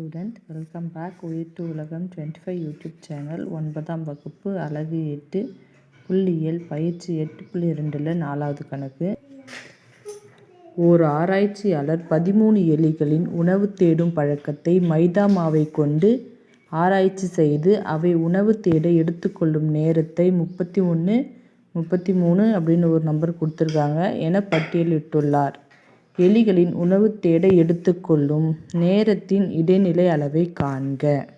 Student welcome back. உயிர் to உலகம் twenty five YouTube channel. ஒன்பதாம் வகுப்பு அலகு எட்டு புள்ளியியல் பயிற்சி எட்டு புள்ளி ரெண்டில் நாலாவது கணக்கு. ஓர் ஆராய்ச்சியாளர் பதிமூணு எலிகளின் உணவு தேடும் பழக்கத்தை மைதா மாவை கொண்டு ஆராய்ச்சி செய்து அவை உணவு தேட எடுத்துக்கொள்ளும் நேரத்தை முப்பத்தி ஒன்று முப்பத்தி மூணு அப்படின்னு ஒரு நம்பர் கொடுத்துருக்காங்க. என பட்டியலிட்டுள்ளார். எலிகளின் உணவு தேட எடுத்துக்கொள்ளும் நேரத்தின் இடைநிலை அளவை காண்க.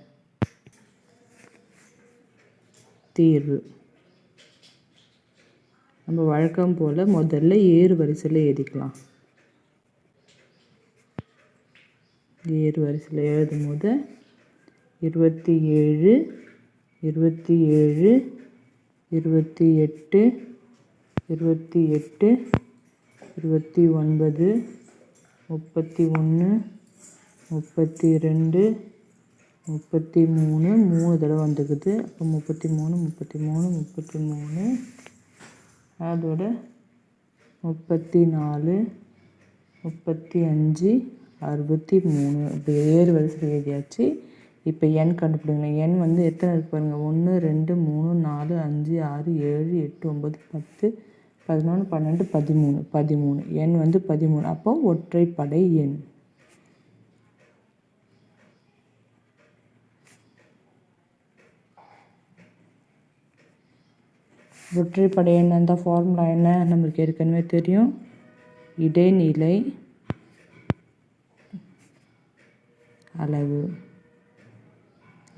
தீர்வு. நம்ம வழக்கம் போல் முதல்ல ஏறு வரிசையில் எழுதிக்கலாம். ஏறு வரிசையில் எழுதும் போது இருபத்தி ஏழு இருபத்தி ஏழு இருபத்தி எட்டு இருபத்தி எட்டு இருபத்தி ஒன்பது முப்பத்தி ஒன்று முப்பத்தி ரெண்டு முப்பத்தி மூணு மூணு தடவை வந்துக்குது அப்போ முப்பத்தி மூணு முப்பத்தி மூணு முப்பத்தி மூணு. அதோட முப்பத்தி நாலு முப்பத்தி அஞ்சு அறுபத்தி மூணு. இப்படி ஏறு வரிசையில் எழுதியாச்சு. இப்போ எண் கண்டுபிடிங்க எண் வந்து எத்தனை இருக்கு பாருங்கள் ஒன்று ரெண்டு மூணு நாலு அஞ்சு ஆறு ஏழு எட்டு ஒம்பது பத்து பதினொன்று பன்னெண்டு பதிமூணு. பதிமூணு. எண் வந்து பதிமூணு. அப்போ ஒற்றைப்படை எண். ஒற்றைப்படை எண் அந்த ஃபார்முலா என்ன? நம்மளுக்கு ஏற்கனவே தெரியும். இடைநிலை அளவு.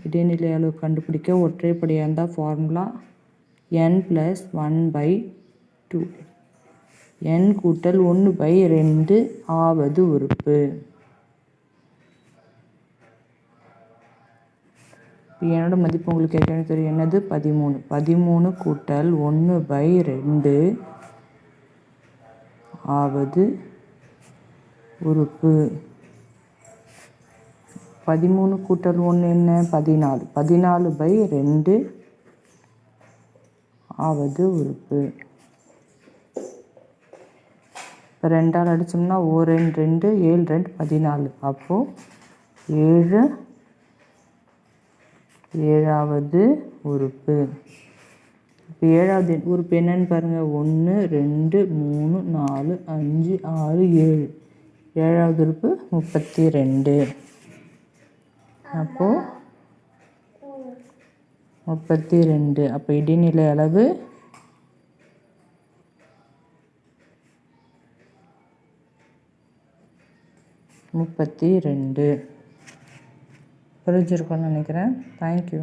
இடைநிலை அளவு கண்டுபிடிக்க ஒற்றைப்படையாக இருந்தால் formula n plus one by two n கூட்டல் ஒன்று பை ரெண்டு ஆவது உறுப்பு. என்னோட மதிப்பு உங்களுக்கு ஏற்கனவே தெரியும். என்னது? பதிமூணு. பதிமூணு கூட்டல் ஒன்று பை ரெண்டு ஆவது உறுப்பு. பதிமூணு கூட்டல் ஒன்று என்ன? பதினாலு. பதினாலு பை ரெண்டு ஆவது உறுப்பு. இப்போ ரெண்டால் அடித்தோம்னா ஓ ரெண்டு ரெண்டு ஏழு ரெண்டு பதினாலு. அப்போது ஏழு ஏழாவது உறுப்பு. இப்போ ஏழாவது உறுப்பு என்னன்னு பாருங்கள் ஒன்று ரெண்டு மூணு நாலு அஞ்சு ஆறு ஏழு. ஏழாவது உறுப்பு முப்பத்தி ரெண்டு அப்போது முப்பத்தி ரெண்டு அப்போ இடைநிலை அளவு முப்பத்தி ரெண்டு. புரிஞ்சிருக்கோன்னு நினைக்கிறேன். தேங்க்யூ